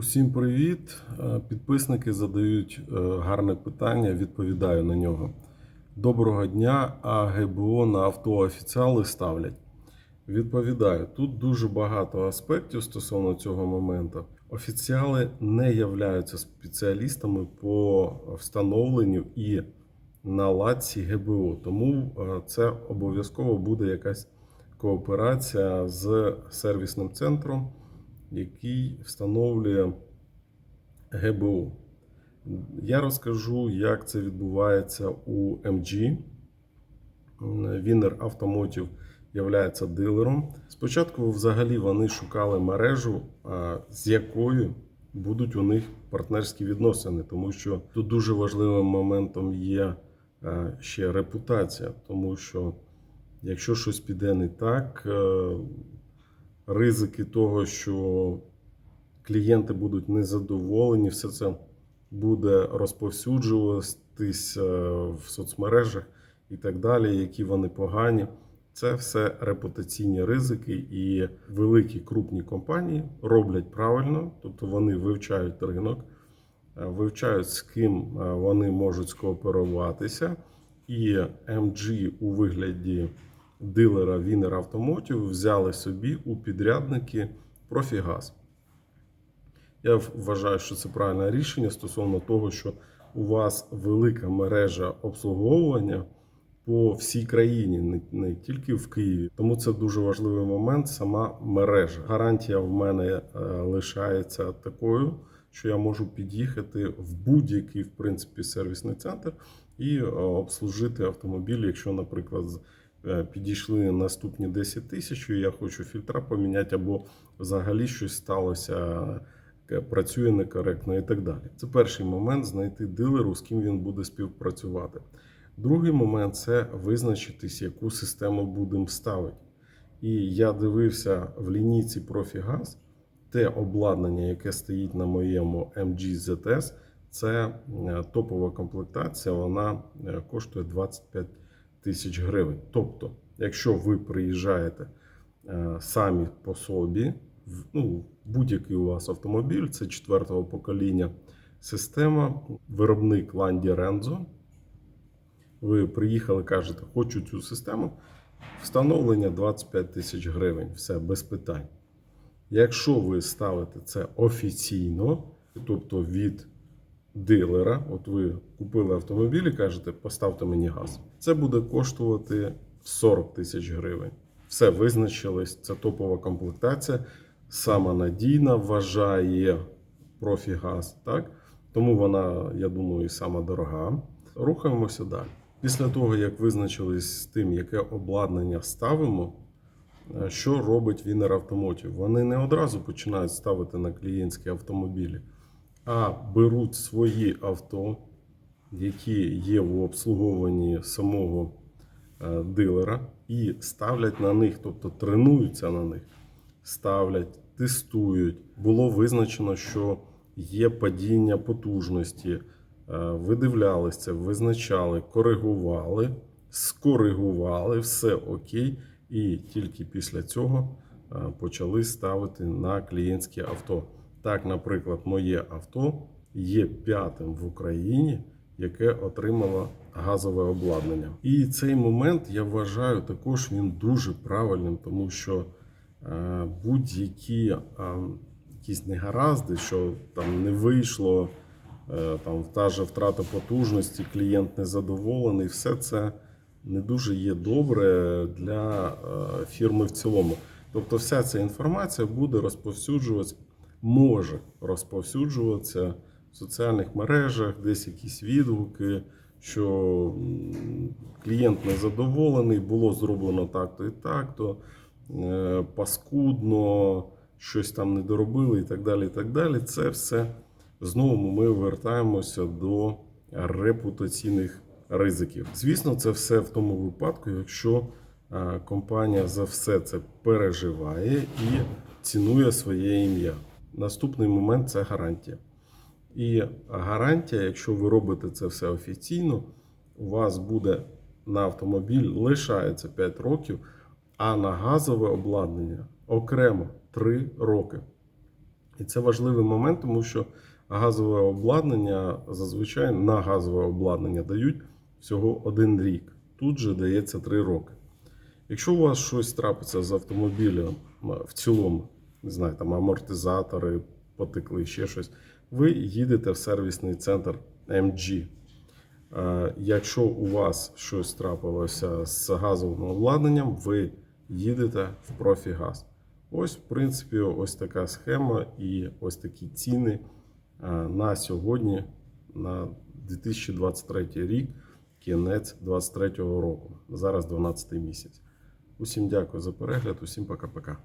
Усім привіт! Е, Підписники задають е, гарне питання, відповідаю на нього. Доброго дня, а ГБО на авто офіціали ставлять. Відповідаю, тут дуже багато аспектів стосовно цього моменту. Офіціали не являються спеціалістами по встановленню і наладці ГБО, тому е, це обов'язково буде якась кооперація з сервісним центром, який встановлює ГБО. Я розкажу, як це відбувається у MG. Вінер Automotive являється дилером. Спочатку, взагалі, вони шукали мережу, з якою будуть у них партнерські відносини, тому що тут дуже важливим моментом є ще репутація, тому що якщо щось піде не так, е, ризики того, що клієнти будуть незадоволені, все це буде розповсюджуватись е, в соцмережах і так далі, які вони погані. Це все репутаційні ризики, і великі крупні компанії роблять правильно, тобто вони вивчають ринок, е, вивчають з ким е, вони можуть скооперуватися. І MG у вигляді дилера Winner Automotive взяли собі у підрядники Профігаз. Я вважаю, що це правильне рішення стосовно того, що у вас велика мережа обслуговування по всій країні, не, тільки в Києві. Тому це дуже важливий момент. Сама мережа. Гарантія в мене е, лишається такою, що я можу під'їхати в будь-який в принципі сервісний центр і е, обслужити автомобіль, якщо, наприклад, підійшли наступні 10 тисяч, і я хочу фільтра поміняти, або взагалі щось сталося. е, Працює некоректно і так далі. Це перший момент знайти дилеру, з ким він буде співпрацювати. Другий момент це визначитись, яку систему будемо ставити. І я дивився в лінійці Профігаз, те обладнання, яке стоїть на моєму MG ZS, це е, топова комплектація, вона е, коштує 25 тисяч гривень. Тобто, якщо ви приїжджаєте е, самі по собі, ну, будь-який у вас автомобіль, це четвертого покоління система, виробник Landy Renzo, ви приїхали, кажете, хочу цю систему. Встановлення 25 тисяч гривень. Все без питань. Якщо ви ставите це офіційно, тобто від дилера, от ви купили автомобіль і кажете, поставте мені газ, це буде коштувати 40 тисяч гривень. Все визначилось, це топова комплектація, сама надійна, вважає профігаз, так? Тому вона, я думаю, і сама дорога. Рухаємося далі. Після того, як визначились з тим, яке обладнання ставимо, е, що робить Вінер Автомотів? Вони не одразу починають ставити на клієнтські автомобілі, а беруть свої авто, які є в обслуговуванні самого е, дилера, і ставлять на них, тобто тренуються на них, ставлять, тестують. Було визначено, що є падіння потужності. Е, Видивлялись це, визначали, коригували, скоригували, все окей. І тільки після цього е, почали ставити на клієнтське авто. Так, наприклад, моє авто є п'ятим в Україні, яке отримало газове обладнання. І цей момент я вважаю також він дуже правильним, тому що е, будь-які е, якісь негаразди, що там не вийшло, е, там та же втрата потужності, клієнт незадоволений, все це не дуже є добре для фірми в цілому. Тобто, вся ця інформація буде розповсюджуватися, може розповсюджуватися в соціальних мережах, десь якісь відгуки, що клієнт незадоволений, було зроблено так-то і так-то, е, паскудно, щось там не доробили і так далі. і так далі. Це все знову ми вертаємося до репутаційних ризиків. Звісно, це все в тому випадку, якщо е, компанія за все це переживає і цінує своє ім'я. Наступний момент це гарантія. І гарантія, якщо ви робите це все офіційно, у вас буде на автомобіль лишається 5 років, а на газове обладнання окремо 3 роки. І це важливий момент, тому що газове обладнання зазвичай на газове обладнання дають всього один рік. Тут же дається три роки. Якщо у вас щось трапиться з автомобілем в цілому, не знаю, там амортизатори потекли, ще щось, ви їдете в сервісний центр MG. Е, Якщо у вас щось трапилося з газовим обладнанням, ви їдете в профігаз. Ось, в принципі, ось така схема і ось такі ціни е, на сьогодні, на 2023 рік, кінець 2023 року. Зараз 12 місяць. Усім дякую за перегляд, усім пока-пока.